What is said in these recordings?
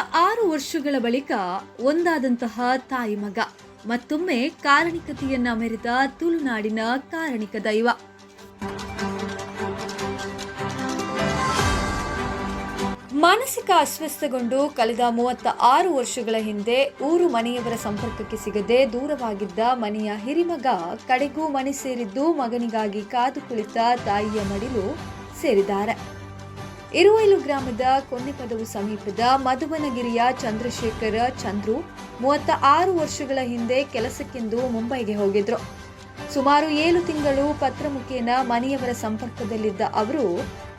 ಆರು ವರ್ಷಗಳ ಬಳಿಕ ಒಂದಾದಂತಹ ತಾಯಿ ಮಗ, ಮತ್ತೊಮ್ಮೆ ಕಾರಣಿಕತೆಯನ್ನ ಮೆರೆದ ತುಳುನಾಡಿನ ಕಾರಣಿಕ ದೈವ. ಮಾನಸಿಕ ಅಸ್ವಸ್ಥಗೊಂಡು ಕಳೆದ ಮೂವತ್ತ ಆರು ವರ್ಷಗಳ ಹಿಂದೆ ಊರು ಮನೆಯವರ ಸಂಪರ್ಕಕ್ಕೆ ಸಿಗದೆ ದೂರವಾಗಿದ್ದ ಮನೆಯ ಹಿರಿಮಗ ಕಡೆಗೂ ಮನೆ ಸೇರಿದ್ದು ಮಗನಿಗಾಗಿ ಕಾದು ಕುಳಿತ ತಾಯಿಯ ಮಡಿಲು ಸೇರಿದ್ದಾರೆ. ಇರುವೈಲು ಗ್ರಾಮದ ಕೊನ್ನೆಪದವು ಸಮೀಪದ ಮಧುವನಗಿರಿಯ ಚಂದ್ರಶೇಖರ ಚಂದ್ರು ಮೂವತ್ತ ಆರು ವರ್ಷಗಳ ಹಿಂದೆ ಕೆಲಸಕ್ಕೆಂದು ಮುಂಬೈಗೆ ಹೋಗಿದ್ರು. ಸುಮಾರು ಏಳು ತಿಂಗಳು ಪತ್ರ ಮುಖೇನ ಮನೆಯವರ ಸಂಪರ್ಕದಲ್ಲಿದ್ದ ಅವರು,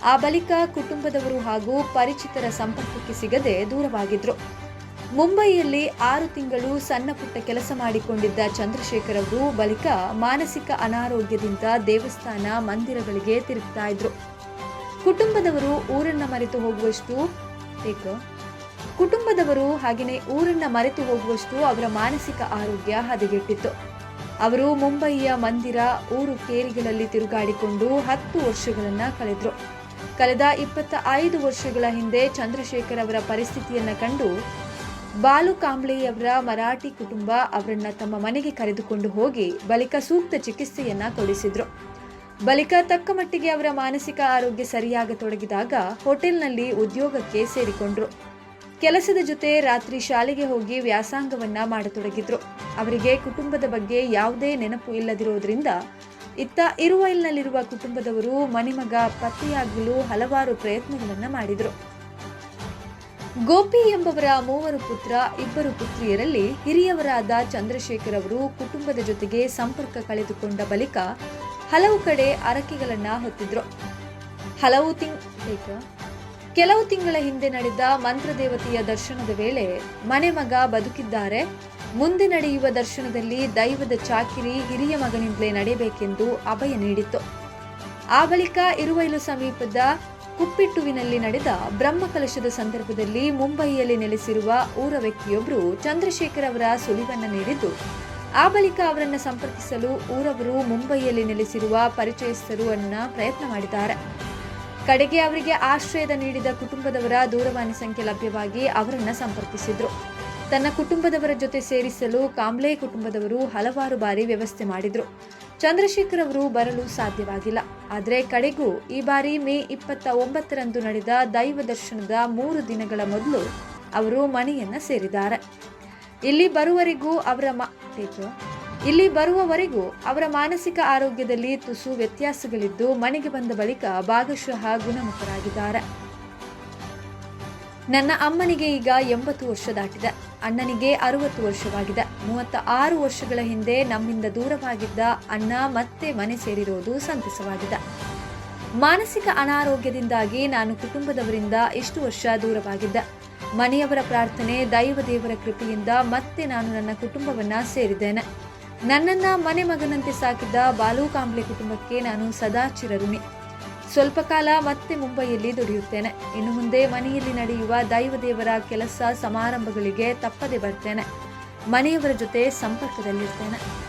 ಆ ಬಳಿಕ ಕುಟುಂಬದವರು ಹಾಗೂ ಪರಿಚಿತರ ಸಂಪರ್ಕಕ್ಕೆ ಸಿಗದೆ ದೂರವಾಗಿದ್ರು. ಮುಂಬೈಯಲ್ಲಿ ಆರು ತಿಂಗಳು ಸಣ್ಣ ಪುಟ್ಟ ಕೆಲಸ ಮಾಡಿಕೊಂಡಿದ್ದ ಚಂದ್ರಶೇಖರ್ ಅವರು ಬಳಿಕ ಮಾನಸಿಕ ಅನಾರೋಗ್ಯದಿಂದ ದೇವಸ್ಥಾನ ಮಂದಿರಗಳಿಗೆ ತಿರುಗ್ತಾ ಇದ್ರು. ಕುಟುಂಬದವರು ಊರನ್ನ ಮರೆತು ಹೋಗುವಷ್ಟು ಬೇಕು ಕುಟುಂಬದವರು ಹಾಗೆಯೇ ಊರನ್ನ ಮರೆತು ಹೋಗುವಷ್ಟು ಅವರ ಮಾನಸಿಕ ಆರೋಗ್ಯ ಹದಗೆಟ್ಟಿತ್ತು. ಅವರು ಮುಂಬಯಿಯ ಮಂದಿರ ಊರು ಕೇರಿಗಳಲ್ಲಿ ತಿರುಗಾಡಿಕೊಂಡು ಹತ್ತು ವರ್ಷಗಳನ್ನ ಕಳೆದರು. ಕಳೆದ ಇಪ್ಪತ್ತ ಐದು ವರ್ಷಗಳ ಹಿಂದೆ ಚಂದ್ರಶೇಖರ್ ಅವರ ಪರಿಸ್ಥಿತಿಯನ್ನ ಕಂಡು ಬಾಲು ಕಾಂಬ್ಳೆಯವರ ಮರಾಠಿ ಕುಟುಂಬ ಅವರನ್ನ ತಮ್ಮ ಮನೆಗೆ ಕರೆದುಕೊಂಡು ಹೋಗಿ ಬಳಿಕ ಸೂಕ್ತ ಚಿಕಿತ್ಸೆಯನ್ನ ಕೊಡಿಸಿದ್ರು. ಬಳಿಕ ತಕ್ಕ ಮಟ್ಟಿಗೆ ಅವರ ಮಾನಸಿಕ ಆರೋಗ್ಯ ಸರಿಯಾಗತೊಡಗಿದಾಗ ಹೋಟೆಲ್ನಲ್ಲಿ ಉದ್ಯೋಗಕ್ಕೆ ಸೇರಿಕೊಂಡ್ರು. ಕೆಲಸದ ಜೊತೆ ರಾತ್ರಿ ಶಾಲೆಗೆ ಹೋಗಿ ವ್ಯಾಸಂಗವನ್ನ ಮಾಡತೊಡಗಿದ್ರು. ಅವರಿಗೆ ಕುಟುಂಬದ ಬಗ್ಗೆ ಯಾವುದೇ ನೆನಪು ಇಲ್ಲದಿರೋದ್ರಿಂದ ಇತ್ತ ಇರುವೈಲ್ನಲ್ಲಿರುವ ಕುಟುಂಬದವರು ಮನೆಮಗ ಪತ್ತೆಯಾಗಲು ಹಲವಾರು ಪ್ರಯತ್ನಗಳನ್ನು ಮಾಡಿದ್ರು. ಗೋಪಿ ಎಂಬವರ ಮೂವರು ಪುತ್ರ, ಇಬ್ಬರು ಪುತ್ರಿಯರಲ್ಲಿ ಹಿರಿಯವರಾದ ಚಂದ್ರಶೇಖರ್ ಅವರು ಕುಟುಂಬದ ಜೊತೆಗೆ ಸಂಪರ್ಕ ಕಳೆದುಕೊಂಡ ಬಳಿಕ ಹಲವು ಕಡೆ ಅರಕೆಗಳನ್ನ ಹೊತ್ತಿದ್ರು. ಹಲವು ತಿಂಗ್ ಕೆಲವು ತಿಂಗಳ ಹಿಂದೆ ನಡೆದ ಮಂತ್ರದೇವತೆಯ ದರ್ಶನದ ವೇಳೆ ಮನೆ ಮಗ ಬದುಕಿದ್ದಾರೆ. ಮುಂದೆ ನಡೆಯುವ ದರ್ಶನದಲ್ಲಿ ದೈವದ ಚಾಕಿರಿ ಹಿರಿಯ ಮಗನಿಂದಲೇ ನಡೆಯಬೇಕೆಂದು ಅಭಯ ನೀಡಿತ್ತು. ಆ ಬಳಿಕ ಇರುವೈಲು ಸಮೀಪದ ಕುಪ್ಪಿಟ್ಟುವಿನಲ್ಲಿ ನಡೆದ ಬ್ರಹ್ಮಕಲಶದ ಸಂದರ್ಭದಲ್ಲಿ ಮುಂಬಯಿಯಲ್ಲಿ ನೆಲೆಸಿರುವ ಊರ ವ್ಯಕ್ತಿಯೊಬ್ಬರು ಚಂದ್ರಶೇಖರ್ ಅವರ ಸುಳಿವನ್ನು ನೀಡಿದ್ದು, ಆ ಬಳಿಕ ಅವರನ್ನು ಸಂಪರ್ಕಿಸಲು ಊರವರು ಮುಂಬಯಿಯಲ್ಲಿ ನೆಲೆಸಿರುವ ಪರಿಚಯಸ್ಥರು ಅನ್ನ ಪ್ರಯತ್ನ ಮಾಡಿದ್ದಾರೆ. ಕಡೆಗೆ ಅವರಿಗೆ ಆಶ್ರಯದ ನೀಡಿದ ಕುಟುಂಬದವರ ದೂರವಾಣಿ ಸಂಖ್ಯೆ ಲಭ್ಯವಾಗಿ ಅವರನ್ನು ಸಂಪರ್ಕಿಸಿದ್ರು. ತನ್ನ ಕುಟುಂಬದವರ ಜೊತೆ ಸೇರಿಸಲು ಕಾಂಬ್ಲೆ ಕುಟುಂಬದವರು ಹಲವಾರು ಬಾರಿ ವ್ಯವಸ್ಥೆ ಮಾಡಿದ್ರು. ಚಂದ್ರಶೇಖರ್ ಅವರು ಬರಲು ಸಾಧ್ಯವಾಗಿಲ್ಲ. ಆದರೆ ಕಡೆಗೂ ಈ ಬಾರಿ ಮೇ ಇಪ್ಪತ್ತ ಒಂಬತ್ತರಂದು ನಡೆದ ದೈವ ದರ್ಶನದ ಮೂರು ದಿನಗಳ ಮೊದಲು ಅವರು ಮನೆಯನ್ನ ಸೇರಿದ್ದಾರೆ. ಇಲ್ಲಿ ಬರುವವರೆಗೂ ಅವರ ಮಾ. ಇಲ್ಲಿ ಬರುವವರೆಗೂ ಅವರ ಮಾನಸಿಕ ಆರೋಗ್ಯದಲ್ಲಿ ತುಸು ವ್ಯತ್ಯಾಸಗಳಿದ್ದು ಮನೆಗೆ ಬಂದ ಬಳಿಕ ಭಾಗಶಃ ಗುಣಮುಖರಾಗಿದ್ದಾರೆ. ನನ್ನ ಅಮ್ಮನಿಗೆ ಈಗ ಎಂಬತ್ತು ವರ್ಷ ದಾಟಿದೆ ಅಣ್ಣನಿಗೆ ಅರವತ್ತು ವರ್ಷವಾಗಿದೆ. ಮೂವತ್ತ ಆರು ವರ್ಷಗಳ ಹಿಂದೆ ನಮ್ಮಿಂದ ದೂರವಾಗಿದ್ದ ಅಣ್ಣ ಮತ್ತೆ ಮನೆ ಸೇರಿರುವುದು ಸಂತಸವಾಗಿದೆ. ಮಾನಸಿಕ ಅನಾರೋಗ್ಯದಿಂದಾಗಿ ನಾನು ಕುಟುಂಬದವರಿಂದ ಇಷ್ಟು ವರ್ಷ ದೂರವಾಗಿದ್ದೆ. ಮನೆಯವರ ಪ್ರಾರ್ಥನೆ, ದೈವ ದೇವರ ಕೃಪೆಯಿಂದ ಮತ್ತೆ ನಾನು ನನ್ನ ಕುಟುಂಬವನ್ನ ಸೇರಿದ್ದೇನೆ. ನನ್ನನ್ನ ಮನೆ ಮಗನಂತೆ ಸಾಕಿದ್ದ ಬಾಲು ಕಾಂಬ್ಳೆ ಕುಟುಂಬಕ್ಕೆ ನಾನು ಸದಾ ಚಿರಋಣಿ. ಸ್ವಲ್ಪ ಕಾಲ ಮತ್ತೆ ಮುಂಬೈಯಲ್ಲಿ ದುಡಿಯುತ್ತೇನೆ. ಇನ್ನು ಮುಂದೆ ಮನೆಯಲ್ಲಿ ನಡೆಯುವ ದೈವ ದೇವರ ಕೆಲಸ ಸಮಾರಂಭಗಳಿಗೆ ತಪ್ಪದೆ ಬರ್ತೇನೆ. ಮನೆಯವರ ಜೊತೆ ಸಂಪರ್ಕದಲ್ಲಿರ್ತೇನೆ.